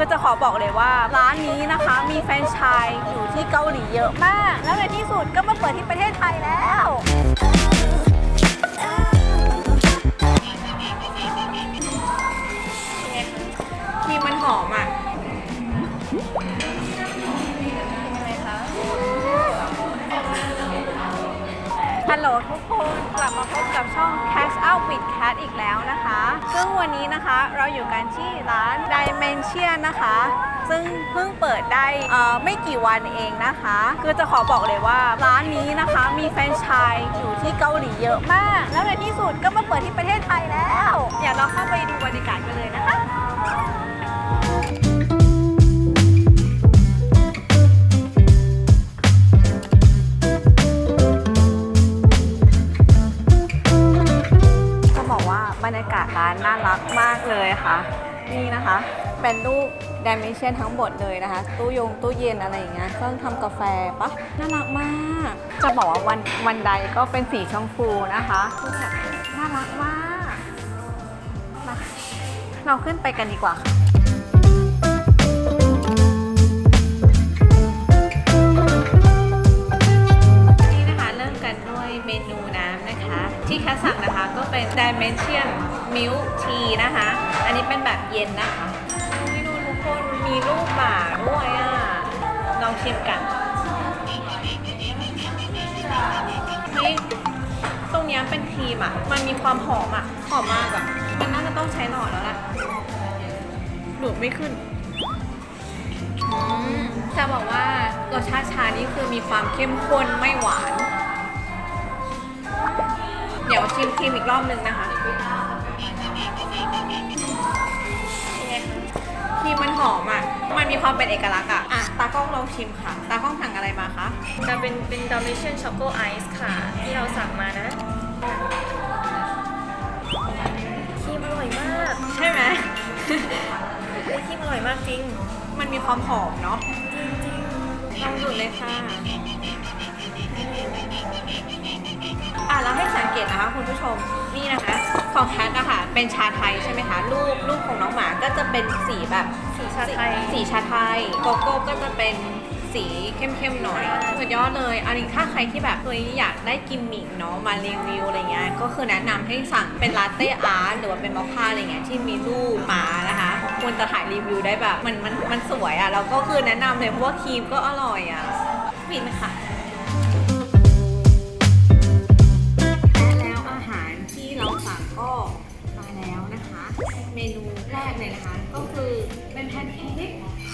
คือจะขอบอกเลยว่าร้านนี้นะคะมีแฟรนไชส์อยู่ที่เกาหลีเยอะมาก แล้วในที่สุดก็มาเปิดที่ประเทศไทยแล้ว ครีมมันหอมอะฮัลโหลทุกคน กลับมาพบกับช่อง Cash Out with Cat อีกแล้วนะคะ ซึ่งวันนี้นะคะเราอยู่กันที่ร้าน Dimension นะคะ ซึ่งเพิ่งเปิดได้ไม่กี่วันเองนะคะ คือจะขอบอกเลยว่าร้านนี้นะคะมีแฟรนไชส์อยู่ที่เกาหลีเยอะมาก แล้วในที่สุดก็มาเปิดที่ประเทศไทยแล้ว ดิเมนชันทั้งหมดเลยนะคะ ตู้ยงตู้เย็นอะไรอย่างเงี้ยเครื่องทำกาแฟปะน่ารักมาก จะบอกว่าวันวันใดก็เป็นสีชมพูนะคะคือแบบน่ารักมากมาเราขึ้นไปกันดีกว่าที่นะคะเริ่มกันด้วยเมนูน้ำนะคะ ที่คัดสั่งนะคะก็เป็น Dimension Milk Tea นะคะ อันนี้เป็นแบบเย็นนะคะ มีรูปหมาด้วยอะ ลองชิมกันเฮ้ยตรงเนี้ยเป็นครีมอะ มันมีความหอมอะ หอมมากอะ มันน่าจะต้องใช้หลอดแล้วแหละดูดไม่ขึ้นจะบอกว่ารสชาติชานี่คือมีความเข้มข้นไม่หวาน เดี๋ยวชิมครีมอีกรอบนึงนะคะ ครีมมันหอมอะ มันมีความเป็นเอกลักษณ์อะอะตากล้องลองชิมค่ะ ตากล้องสั่งอะไรมาคะจะเป็นเป็นดอมิเชนช็อกโกไอซ์ค่ะ ที่เราสั่งมานะครีมอร่อยมาก ใช่ไหมเฮ้ยครีมอร่อยมากจริง มันมีความหอมเนาะจริงลองดูดเลยค่ะ อะแล้วให้สังเกตนะคะคุณผู้ชม นี่นะคะ ของแคทอะค่ะเป็นชาไทยใช่ไหมคะรูปรูปของน้องหมาก็จะเป็นสีแบบๆสีชาไทย สีชาไทยโกโก้ก็จะเป็นสีเข้มๆหน่อยสุดยอดเลยอันนี้ถ้าใครที่แบบเฮ้ยอยากได้กิมมิกเนาะมารีวิวอะไรเงี้ยก็คือแนะนำให้สั่งเป็นลาเต้อาร์ตหรือว่าเป็นมอคค่าอะไรเงี้ยที่มีรูปหมานะคะควรจะถ่ายรีวิวได้แบบมันมันมันสวยอะแล้วก็คือแนะนำเลยเพราะว่าครีมก็อร่อยอะฟินค่ะและ เมนูแรกเลยนะคะ ก็คือเป็นแพนเค้ก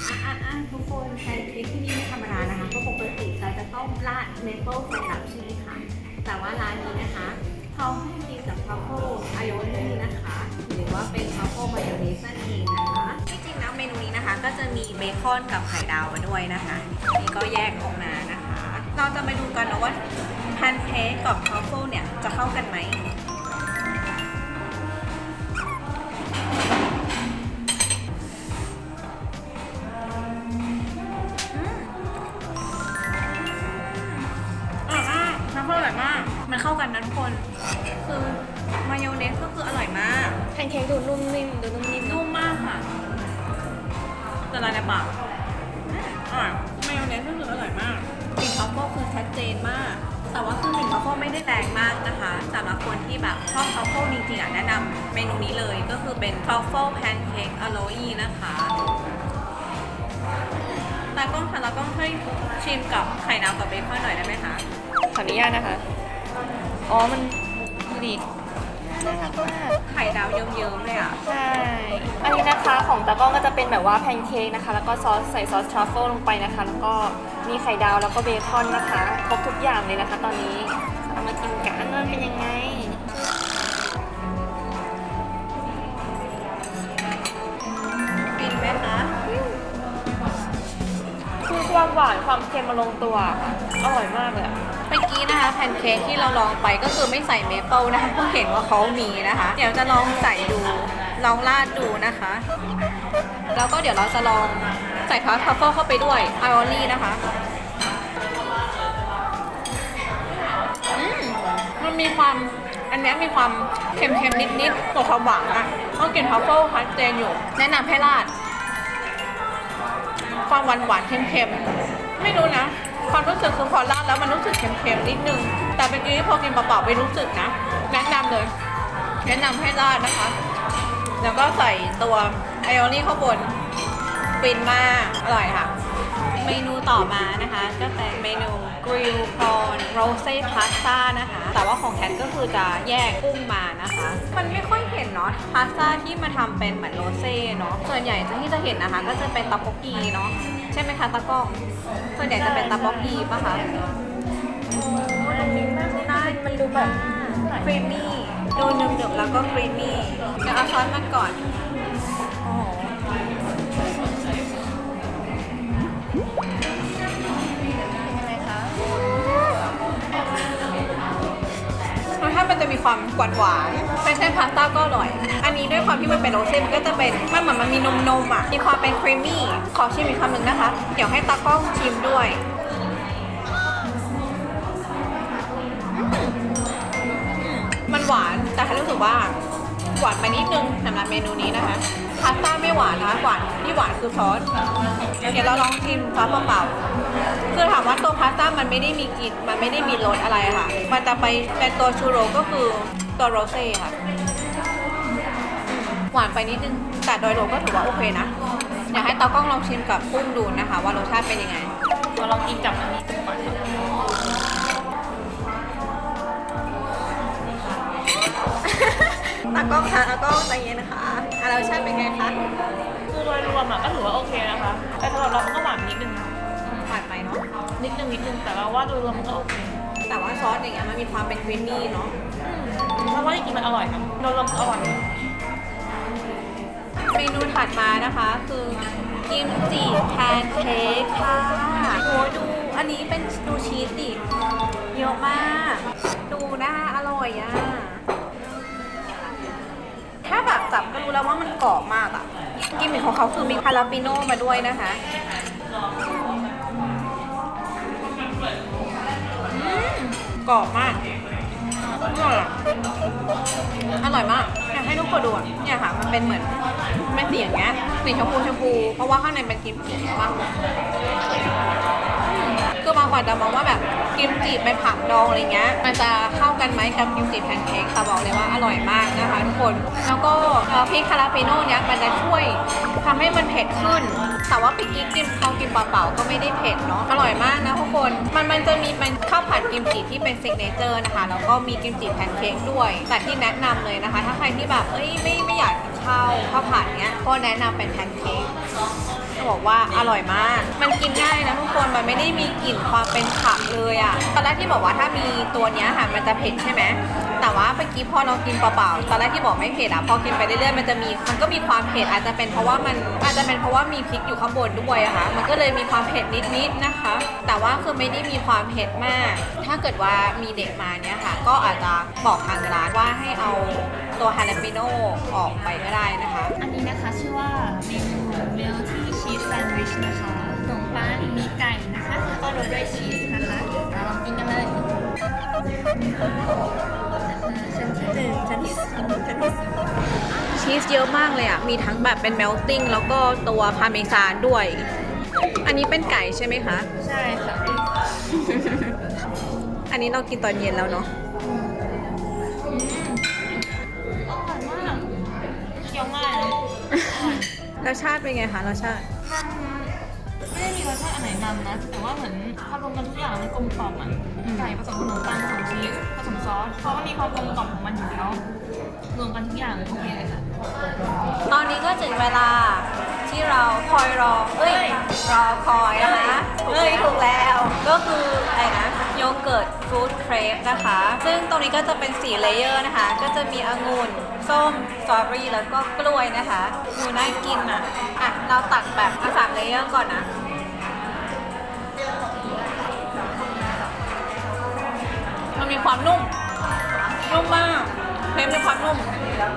อะอะอะทุกคนแพนเค้กที่นี่ไม่ธรรมดานะคะเพราะปกติเราจะต้องราดเมเปิลไซรัปใช่ไหมคะแต่ว่าร้านนี้นะคะเขาให้กินกับทรัฟเฟิลไอโอนี่นะคะ หรือว่าเป็นทรัฟเฟิลมายองเนสนั่นเองนะคะที่จริงแล้วเมนูนี้นะคะ ก็จะมีเบคอนกับไข่ดาวมาด้วยนะคะนี่ก็แยกออกมานะคะ เราจะมาดูกันนะว่าแพนเค้กกับทรัฟเฟิลเนี่ยจะเข้ากันไหม แต่ว่าคือกลิ่นทรัฟเฟิลไม่ได้แรงมากนะคะสำหรับคนที่แบบชอบทรัฟเฟิลจริงๆอะแนะนำเมนูนี้เลยก็คือเป็นทรัฟเฟิลแพนเค้กอโรยีนะคะตากล้องค่ะตากล้องให้ชิมกับไข่ดาวกับเบคอนหน่อยได้ไหมคะขออนุญาตนะคะ อ๋อ มันดี น่ารักมากไข่ดาวเยิ้มๆเลยอะ ใช่ อันนี้นะคะของตากล้องก็จะเป็นแบบว่าแพนเค้กนะคะ แล้วก็ซอสใส่ซอสทรัฟเฟิลลงไปนะคะ แล้วก็มีไข่ดาวแล้วก็เบคอนนะคะ ครบทุกอย่างเลยนะคะตอนนี้เอามากินกันมันเป็นยังไงฟินไหมคะคือความหวานความเค็มมาลงตัวค่ะอร่อยมากเลยอะเมื่อกี้นะคะ แพนเค้กที่เราลองไปก็คือไม่ใส่เมเปิลนะคะเพราะเห็นว่าเขามีนะคะ เดี๋ยวจะลองใส่ดู ลองราดดูนะคะ แล้วก็เดี๋ยวเราจะลองใส่ทรัฟเฟิลเข้าไปด้วยไอออลี่นะคะมมันมีความอันนี้มีความเค็มๆ นิดๆตัวความหวานอะต้องกินทรัฟเฟิลชัดเจนอยู่ แนะนำให้ราด ความหวานหวานๆเค็มๆ ไม่รู้นะ ความรู้สึกคือพอราดแล้วมันรู้สึกเค็มๆนิดนึง แต่เป็นกี้พอกินเปล่าๆไม่รู้สึกนะ แนะนำเลย แนะนำให้ราดนะคะ แล้วก็ใส่ตัวไอโอนี่ข้างบนฟินมาก อร่อยค่ะ เมนูต่อมานะคะ ก็เป็นเมนู กริลพรอนโรเซ่พาสต้านะคะ แต่ว่าของแคทก็คือจะแยกกุ้งมานะคะ มันไม่ค่อยเห็นเนาะพาสต้าที่มาทำเป็นเหมือนโรเซ่เนาะส่วนใหญ่ที่จะเห็นนะคะ ก็จะเป็นตับปอกกีเนาะใช่ไหมคะตะกล้องส่วนใหญ่จะเป็นตับปอกกีป่ะคะโอ้ดูน่ามันดูแบบครีมมี่ดูหนึบๆแล้วก็ครีมมี่เดี๋ยวเอาช้อนมาก่อน ความหวานหวานเป็นเส้นพาสต้าก็อร่อย อันนี้ด้วยความที่มันเป็นโรเซ่มันก็จะเป็นมันเหมือนมันมีนมนมอะมีความเป็นครีมมี่ขอชิมอีกคำหนึ่งนะคะ เดี๋ยวให้ตากล้องชิมด้วยมมันหวานแต่ให้รู้สึกว่า หวานไปนิดนึงสำหรับเมนูนี้นะคะพาสต้าไม่หวานนะคะหวานที่หวานคือซอสเดี๋ยวเราลองชิมซอสเปล่าๆคือถามว่าตัวพาสต้ามันไม่ได้มีกลิ่นมันไม่ได้มีรสอะไรค่ะ มันจะไปเป็นตัวชูโรก็คือตัวโรเซ่ค่ะ หวานไปนิดนึง แต่โดยรวมก็ถือว่าโอเคนะอยากให้ตากล้องลองชิมกับกุ้งดูนะคะ ว่ารสชาติเป็นยังไงเราลองกินกับอันนี้ดูก่อน ตากล้องคะตากล้องใจเย็นนะคะอะรสชาติเป็นไงคะคือโดยรวมอะก็ถือว่าโอเคนะคะ แต่สำหรับเรามันก็หวานนิดนึงนะหวานไปเนาะ นิดนึงนิดนึงแต่เราว่าโดยรวมมันก็โอเคแต่ว่าซอสอย่างเงี้ยมันมีความเป็นครีมมี่เนาะเพราะว่าจริงๆมันอร่อยนะโดยรวมคืออร่อยเมนูถัดมานะคะคือกิมจิแพนเค้กค่ะโอ้ยดูอันนี้เป็นดูชีสดิเยอะมาก ดูน่าอร่อยอะแค่แบบ จับก็รู้แล้วว่ามันกรอบมากอะ กิมมิคของเขาคือมีคาราปิโน่มาด้วยนะคะกรอบมาก อร่อยอะอร่อยมากอยากให้ทุกคนดูเนี่ยค่ะ มันเป็นเหมือนเป็นสีอย่างเงี้ยสีชมพูชมพู เพราะว่าข้างในเป็นกิมจิใช่ปะอืมคือบางคนจะมองว่าแบบ กิมจิเป็นผักดองอะไรเงี้ย มันจะเข้ากันไหมกับกิมจิแพนเค้กแต่บอกเลยว่าอร่อยมากนะคะทุกคน แล้วก็พริกคาราเปโน่เนี้ยมันจะช่วยทำให้มันเผ็ดขึ้น แต่ว่าพริกกิ๊กกิเขากินเปล่าๆก็ไม่ได้เผ็ดเนาะ อร่อยมากนะทุกคน มันมันจะมีเป็นข้าวผัดกิมจิที่เป็นซิกเนเจอร์นะคะ แล้วก็มีกิมจิแพนเค้กด้วย แต่ที่แนะนำเลยนะคะ ถ้าใครที่แบบ เอ้ยไม่ไม่อยากกินข้าวข้าวผัดเนี้ย ก็แนะนำเป็นแพนเค้ก จะบอกว่าอร่อยมาก มันกินง่ายนะทุกคน มันไม่ได้มีกลิ่นความเป็นผักเลยอะตอนแรกที่บอกว่าถ้ามีตัวเนี้ยค่ะมันจะเผ็ดใช่ไหม แต่ว่าเมื่อกี้พอเรากินเปล่าๆ ตอนแรกที่บอกไม่เผ็ดอะพอกินไปเรื่อยๆ มันจะมี มันก็มีความเผ็ดอาจจะเป็นเพราะว่ามันอาจจะเป็นเพราะว่ามีพริกอยู่ข้างบนด้วยอะค่ะ มันก็เลยมีความเผ็ดนิดๆนะคะ แต่ว่าคือไม่ได้มีความเผ็ดมาก ถ้าเกิดว่ามีเด็กมาเนี้ยค่ะ ก็อาจจะบอกทางร้านว่าให้เอาตัวฮานาปิโนออกไปก็ได้นะคะ อันนี้นะคะชื่อว่าเมนูเมลที่ แซนด์วิชนะคะขนมปังมีไก่นะคะ แล้วก็โรยด้วยชีสนะคะเราลองกินกันเลยฉันที่หนึ่งฉันที่สองฉันที่สามชีสเยอะมากเลยอะ มีทั้งแบบเป็นเมลติ้งแล้วก็ตัวพาเมซานด้วย อันนี้เป็นไก่ใช่ไหมคะ ใช่ค่ะ อันนี้เรากินตอนเย็นแล้วเนาะอร่อยมากเคี้ยวง่ายเลยอร่อยรสชาติเป็นไงคะรสชาติ ไม่ได้มีรสชาติอันไหนนำนะ แต่ว่าเหมือนพอรวมกันทุกอย่างมันกลมกล่อมอะอืมไก่ผสมขนมปังผสมชีสผสมซอสเพราะมันมีความกลมกล่อมของมันอยู่แล้วรวมกันทุกอย่างเลยโอเคเลยค่ะ ตอนนี้ก็ถึงเวลา ที่เราคอยรอ เอ้ย รอคอยนะคะเอ้ย ถูกแล้ว ก็คืออะไรนะโยเกิร์ตฟรุตเครปนะคะ ซึ่งตรงนี้ก็จะเป็นสีเลเยอร์นะคะ ก็จะมีองุ่น ส้มสตรอเบอรี่แล้วก็กล้วยนะคะดูน่ากินอะ อะ เราตักแบบเอาสามเลเยอร์ก่อนนะมันมีความนุ่ม นุ่มมาก เครปมีความนุ่ม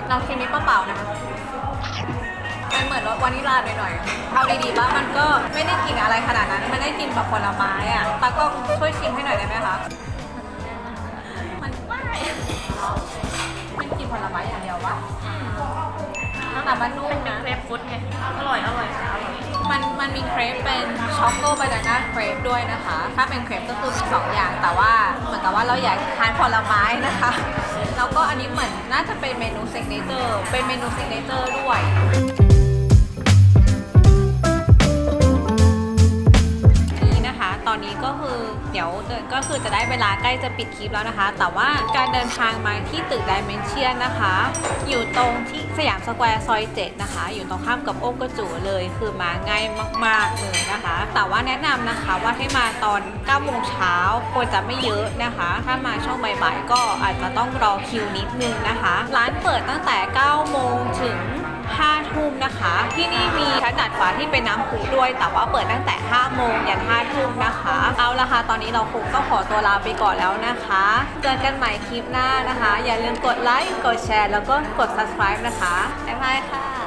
เราชิมนี้เปล่าๆนะ มันเหมือนรสวานิลลาหน่อยๆเอาดีๆว่ามันก็ไม่ได้กินอะไรขนาดนั้น มันได้กินแบบผลไม้อะตากล้องช่วยชิมให้หน่อยได้ไหมคะ มันไม่มันกินผลไม้อย่างเดียววะแต่มันนุ่มเป็นนะ เครปฟุตไง อร่อย อร่อยค่ะอร่อยมันมันมันมีเครปเป็นช็อกโกบานาน่าเครปด้วยนะคะ ถ้าเป็นเครปก็คือมี2อย่างแต่ว่าเหมือนกับว่าเราอยากทานผลไม้นะคะ แล้วก็อันนี้เหมือนน่าจะเป็นเมนูซิกเนเจอร์ เป็นเมนูซิกเนเจอร์ด้วย อนนี้ก็คือเดี๋ยวก็คือจะได้เวลาใกล้จะปิดคลิปแล้วนะคะ แต่ว่าการเดินทางมาที่ตึกดิเมนเชียนนะคะ อยู่ตรงที่สยามสแควร์ซอย7นะคะ อยู่ตรงข้ามกับโอ๊กกระจูเลย คือมาง่ายมากๆเลยนะคะ แต่ว่าแนะนำนะคะว่าให้มาตอน9โมงเช้าควรจะไม่เยอะนะคะ ถ้ามาช่วงบ่ายๆก็อาจจะต้องรอคิวนิดนึงนะคะ ร้านเปิดตั้งแต่9โมงถึง 5ทุ่มนะคะ ที่นี่มีชั้นดาดฟ้าที่เป็นน้ำพุด้วย แต่ว่าเปิดตั้งแต่ 5 โมงยัน5ทุ่มนะคะ เอาละค่ะ ตอนนี้เราคงต้องขอตัวลาไปก่อนแล้วนะคะ เจอกันใหม่คลิปหน้านะคะ อย่าลืมกดไลค์ กดแชร์ แล้วก็กด subscribe นะคะ บ๊ายบายค่ะ